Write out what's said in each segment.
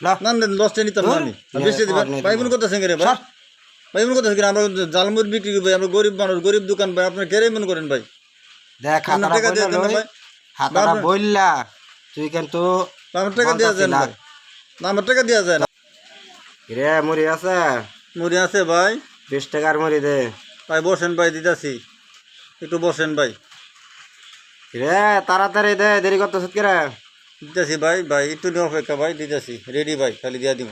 লা না না দশটা নিতাম না আমি। বেশি দিবেন? ভাই দিব। কথা সঙ্গে রে ভাই ভাই কথা আমরা জালমুড় বিক্রি করি আমরা গরিব মানুষ গরিব দোকান ভাই আপনার কেড়ে মন করেন ভাই? দেখ টাকা দিয়ে দেন না লই। ভাই। হাতারা বাবা। তুই কিন্তু আমার টাকা দেওয়া যায় না বলতাছি ভাই। না আমার টাকা দেওয়া যায় না। রে মুড়ি আছে? মুড়ি আছে ভাই। বিশ টাকার মুড়ি দে। ভাই বসেন ভাই দিতাছি। একটু বসেন ভাই। রে তাড়াতাড়ি দে দেরি করতেছ দিতেছি ভাই ভাই, একটু নিয়ে অপেক্ষা ভাই, দিতেছি। রেডি ভাই, খালি দিয়া দিব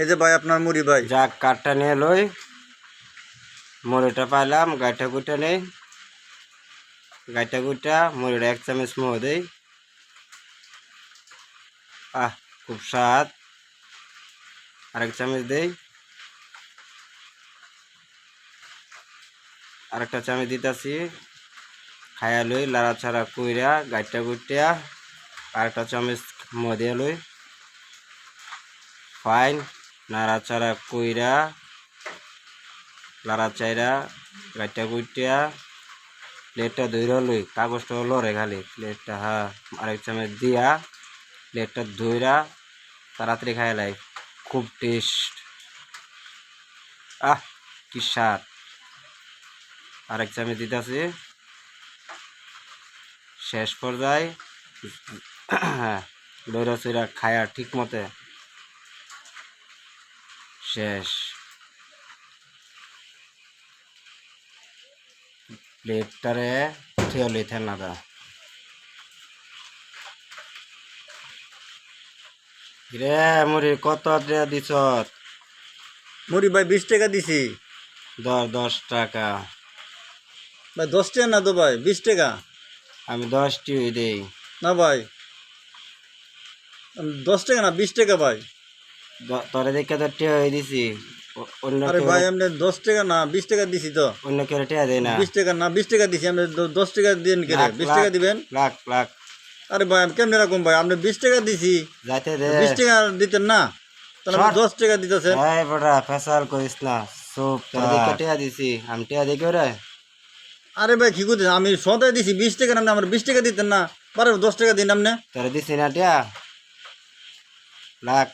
এই যে ভাই, আপনার মুড়ি ভাই। যাক, কাঠটা নিয়ে লই। মুড়িটা পাইলাম, গাইটা গুটা নেই। গাইটা গুটা মুড়িটা এক চামচ মোহ দেই। আহ, খুব স্বাদ। আরেক চামচ দেই। আরেকটা চামচ দিতাছি। খায়া লই লাড়া ছাড়া কুইরা, গাইটা গুটিয়া আরেকটা চামচ মোহ দিয়ে লই। ফাইন নাড়া ছাড়া কইরা লাড়া চাইরা গাইটা গুইটিয়া প্লেটটা ধুইরা লই কাগজটা লড়ে খালি। প্লেটটা হ্যাঁ আরেক চামচ দিয়া, প্লেটটা ধুইরা, তাড়াতাড়ি খাই লাই। খুব টেস্ট। আহ, কি স্বাদ। আরেক চামচ দিতেছি। শেষ পর্যায়ে দইরা চইরা খায়া ঠিক মতে শেষ। প্লেটটারে থিয়ে লইতেন না দা রে মুড়ি কত দিছ? মুড়ি ভাই বিশ টাকা দিছি। দশ দশ টাকা। ভাই দশ টাকা না তো ভাই বিশ টাকা। আমি দশটি দেই। না ভাই দশ টাকা না বিশ টাকা ভাই। তোরে দেখে তো টিয়া দিছি। আরে ভাই আপনি দশ টাকা না বিশ টাকা দিছি তো। অন্য কেউ টিয়া দেয় না। বিশ টাকা না বিশ টাকা দিছি আপনি দশ টাকা দিন কে লাখ, বিশ টাকা দিবেন? লাখ লাখ। আরে ভাই আমি কেমন এরকম ভাই? আপনি বিশ টাকা দিছি। যাইতে দে। বিশ টাকা দিতেন না। তাহলে আপনি সর। দশ টাকা দিতেছেন। এই বড়া ফেসাল করিস না। সুপ তোরে দেখে টিয়া দিছি। আমি টিয়া দেখে রে আরে ভাই কি করতেছেন? আমি সদায় দিছি বিশ টাকা আপনি আমার বিশ টাকা দিতেন না। পারে দশ টাকা দিন আপনি। তোরে দিছি না টিয়া। লাখ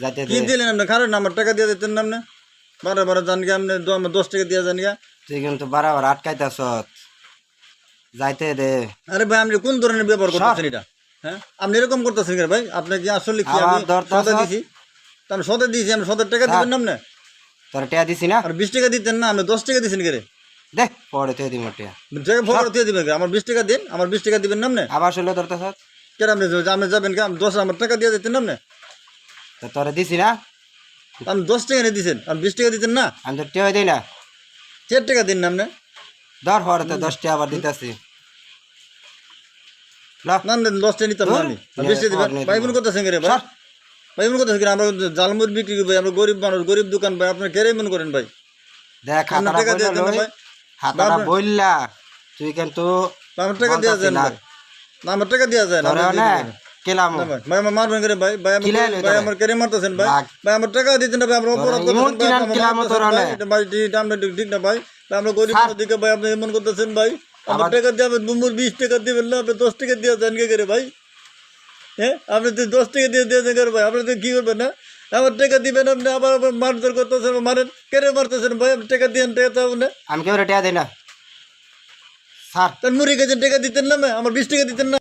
যাইতে কি দে। দিলেন আপনি? কারণ আমার টাকা দিয়ে দিতেন না আপনি? বারে বারে জান গিয়ে আপনি দ- আমার দশ টাকা দিয়ে যান গিয়া তুই কিন্তু বারাবার আটকাইতাছ যাইতে দে। আরে ভাই আপনি কোন ধরনের ব্যবহার। করতেছেন এটা? হ্যাঁ? আপনি এরকম করতেছেন কেন ভাই? আপনি কি আসলে কি আমি? সদায় দিছি? তা আমি সদায় দিয়েছি আমি সদায় টাকা দিবেন না আপনি? তোরে টিয়া দিছি না? আর বিশ টাকা দিতেন না আপনি দশ টাকা দিয়েছেন কে দে পরে তুই দিব টিয়া। টাকা ফোন দিয়ে দিবেন? আমার বিশ টাকা দিন আমার বিশ টাকা দিবেন না আপনি? আবার শুনলে তোর তো কেন আপনি আপনি যাবেন কে আমি দশ আমার টাকা দিয়ে দিতেন না আপনি? তো তোরে দিছি না? আপনি দশ টাকা নিয়ে দিছেন আমি বিশ টাকা দিতেন না? আমি তো টিয়া দিই না। চার টাকা দিন না আপনি? ধর পরে তো দশ টিয়া আবার দিতেছি। না না দশ টাকা নিতাম না আমি। বেশি দিবেন নিয়ে ভাই। বোন সঙ্গে রে ভাই। ভাই বোন সঙ্গে আমরা জালমুড় বিক্রি করি আমরা গরিব মানুষ গরিব দোকান ভাই আপনার কেড়ে মন করেন ভাই? দেখ টাকা দিয়ে দেন ভাই। হাতারা বাবা। তুই কিন্তু আমার টাকা দেওয়া যায় ভাই। না আমার টাকা দেওয়া যায় না তোরে আপনি না দিয়ে দিবেন। কেলাম। ভাই ভাই আমার মারবেন করে ভাই? ভাই আমার কিলাই লই ভাই আমার কেড়ে মারতেছেন ভাই। ভাই আমার টাকা দিতেন না ভাই আমরা অপরাধ করতেছেন ভাই আমার কিলাম তোর ভাই। অনে। এটা ভাই ঠিক না ভাই। আমরা গরিব ছাড়। মানুষ দিকে ভাই আপনি এমন করতেছেন ভাই? আমার আবার- টাকা দিয়ে আপনি মুমুর বিশ টাকা দিবেন না আপনি দশ টাকা দিয়ে দেন কে করে ভাই? হ্যাঁ আপনি তো দশ টাকা দিয়ে দিয়ে দেন করে ভাই? আপনি তো কি করবেন না আমার টাকা দিবেন আপনি আবার আবার মারধর করতেছেন মারেন। কেড়ে মারতেছেন ভাই? আপনি টাকা দিয়ে টাকা তো আপনি আমি কেউ টিয়া দিই না। স্যার। তার মুড়ি গেছেন টাকা দিতেন না ভাই? আমার বিশ টাকা দিতেন না।